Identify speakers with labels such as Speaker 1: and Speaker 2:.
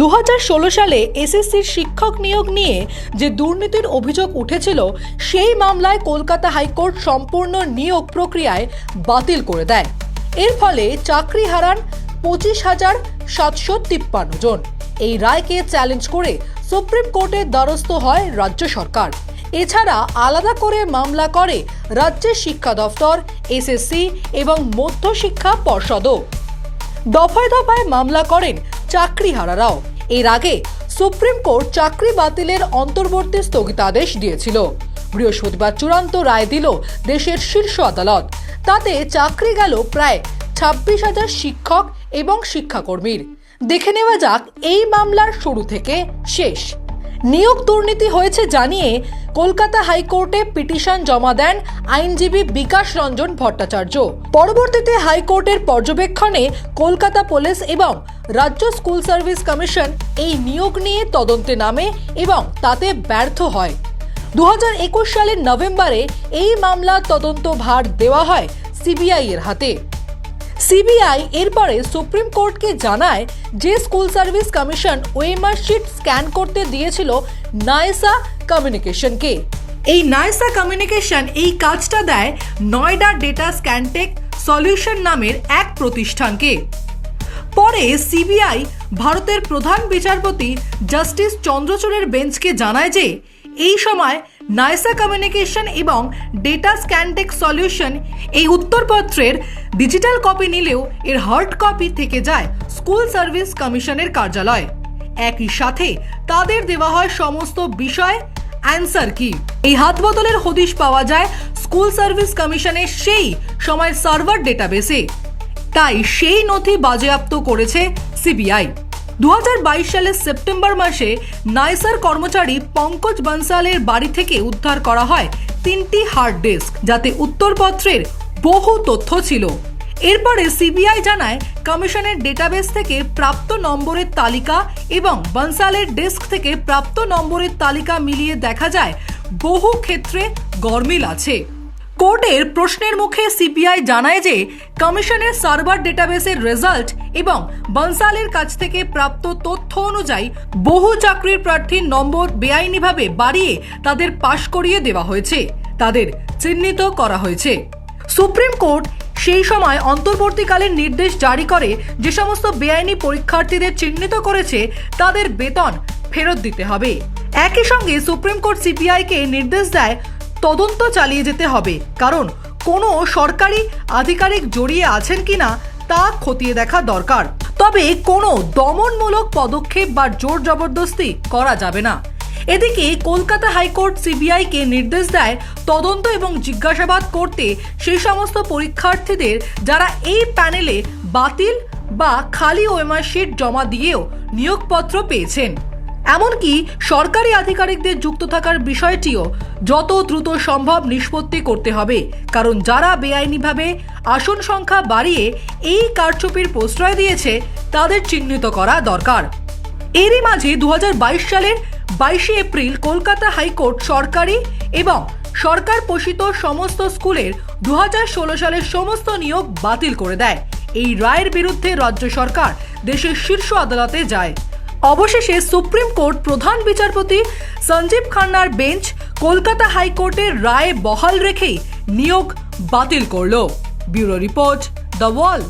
Speaker 1: দু হাজার ষোলো সালে এসএসসির শিক্ষক নিয়োগ নিয়ে যে দুর্নীতির অভিযোগ উঠেছিল, সেই মামলায় কলকাতা হাইকোর্ট সম্পূর্ণ নিয়োগ প্রক্রিয়ায় বাতিল করে দেয়। এর ফলে চাকরি হারান পঁচিশ হাজার সাতশো তিপ্পান্ন জন। এই রায়কে চ্যালেঞ্জ করে সুপ্রিম কোর্টের দ্বারস্থ হয় রাজ্য সরকার। এছাড়া আলাদা করে মামলা করে রাজ্যের শিক্ষা দফতর, এসএসসি এবং মধ্যশিক্ষা পর্ষদও। দফায় দফায় মামলা করেন চাকরিহারারাও। এর আগে সুপ্রিম কোর্ট চাকরি বাতিলের অন্তর্বর্তী স্থগিতাদেশ দিয়েছিল। বৃহস্পতিবার চূড়ান্ত রায় দিল দেশের শীর্ষ আদালত। তাতে চাকরি গেল প্রায় ছাব্বিশ হাজার শিক্ষক এবং শিক্ষাকর্মীর। দেখে নেওয়া যাক এই মামলার শুরু থেকে শেষ। নিয়োগ দুর্নীতি হয়েছে জানিয়ে কলকাতা হাইকোর্টে পিটিশন জমা দেন আইনজীবী বিকাশ রঞ্জন ভট্টাচার্য। পরবর্তীতে হাইকোর্টের পর্যবেক্ষণে কলকাতা পুলিশ এবং রাজ্য স্কুল সার্ভিস কমিশন এই নিয়োগ নিয়ে তদন্তে নামে এবং তাতে ব্যর্থ হয়। দু হাজার একুশ সালের নভেম্বরে এই মামলার তদন্ত ভার দেওয়া হয় সিবিআই এর হাতে। সিবিআই এরপরে সুপ্রিম কোর্টকে জানায় যে school service commission OMR sheet scan করতে দিয়েছিল নাইসা কমিউনিকেশনকে। এই নায়সা কমিউনিকেশন এই কাজটা দেয় নয়ডা ডেটা স্ক্যানটেক সলিউশন নামের এক প্রতিষ্ঠানকে। পরে সিবিআই ভারতের প্রধান বিচারপতি জাস্টিস চন্দ্রচূড়ের বেঞ্চকে জানায় যে, এই সময় নাইসা কমিউনিকেশন এবং ডেটা স্ক্যানটেক সলিউশন এই উত্তরপত্রের ডিজিটাল কপি নিলেও এর হার্ড কপি থেকে যায় স্কুল সার্ভিস কমিশনের কার্যালয়। একই সাথে তাদের দেওয়া হয় সমস্ত বিষয়। অ্যান্সার কি? এই হাত বদলের হদিশ পাওয়া যায় স্কুল সার্ভিস কমিশনের সেই সময় সার্ভার ডেটাবেসে। তাই সেই নথি বাজেয়াপ্ত করেছে সিবিআই। দু হাজার বাইশ সালের সেপ্টেম্বর মাসে নাইসার কর্মচারী পঙ্কজ বনসালের বাড়ি থেকে উদ্ধার করা হয় তিনটি হার্ড ডিস্ক, যাতে উত্তরপত্রের বহু তথ্য ছিল। এরপরে সিবিআই জানায়, কমিশনের ডেটাবেস থেকে প্রাপ্ত নম্বরের তালিকা এবং বনসালের ডেস্ক থেকে প্রাপ্ত নম্বরের তালিকা মিলিয়ে দেখা যায়, বহু ক্ষেত্রে গরমিল আছে। কোর্টের প্রশ্নের মুখে সিবিআই জানায় যে, কমিশনের সার্ভার ডেটাবেসের রেজাল্ট এবং বনসালের কাছ থেকে প্রাপ্ত তথ্য অনুযায়ী বহু চাকরির প্রার্থীর নম্বর বেআইনিভাবে বাড়িয়ে তাদের পাশ করিয়ে দেওয়া হয়েছে। তাদের চিহ্নিত করা হয়েছে। সুপ্রিম কোর্ট সেই সময় অন্তর্বর্তীকালীন নির্দেশ জারি করে, যে সমস্ত বেআইনি পরীক্ষার্থীদের চিহ্নিত করেছে, তাদের বেতন ফেরত দিতে হবে। একই সঙ্গে সুপ্রিম কোর্ট সিবিআইকে নির্দেশ দেয়, তদন্ত চালিয়ে যেতে হবে। কারণ কোনো সরকারি আধিকারিক জড়িয়ে আছেন কিনা তা খতিয়ে দেখা দরকার। তবে কোনো দমনমূলক পদক্ষেপ বা জোর জবরদস্তি করা যাবে না। এদিকে কলকাতা হাইকোর্ট সিবিআইকে নির্দেশ দেয় তদন্ত এবং জিজ্ঞাসাবাদ করতে সেই সমস্ত পরীক্ষার্থীদের যারা এই প্যানেলে বাতিল বা খালি ওয়েমার শিট জমা দিয়েও নিয়োগপত্র পেয়েছেন। এমনকি সরকারি আধিকারিকদের যুক্ত থাকার বিষয়টিও যত দ্রুত সম্ভব নিষ্পত্তি করতে হবে। কারণ যারা বেআইনিভাবে আসন সংখ্যা বাড়িয়ে এই কারচুপির প্রশ্রয় দিয়েছে, তাদের চিহ্নিত করা দরকার। এরই মাঝে দু হাজার বাইশ সালের বাইশে এপ্রিল কলকাতা হাইকোর্ট সরকারি এবং সরকার পোষিত সমস্ত স্কুলের দু হাজার ষোলো সালের সমস্ত নিয়োগ বাতিল করে দেয়। এই রায়ের বিরুদ্ধে রাজ্য সরকার দেশের শীর্ষ আদালতে যায়। অবশেষে সুপ্রিম কোর্ট প্রধান বিচারপতি সঞ্জীব খান্নার বেঞ্চ কলকাতা হাইকোর্টের রায় বহাল রেখেই নিয়োগ বাতিল করল। Bureau report The Wall.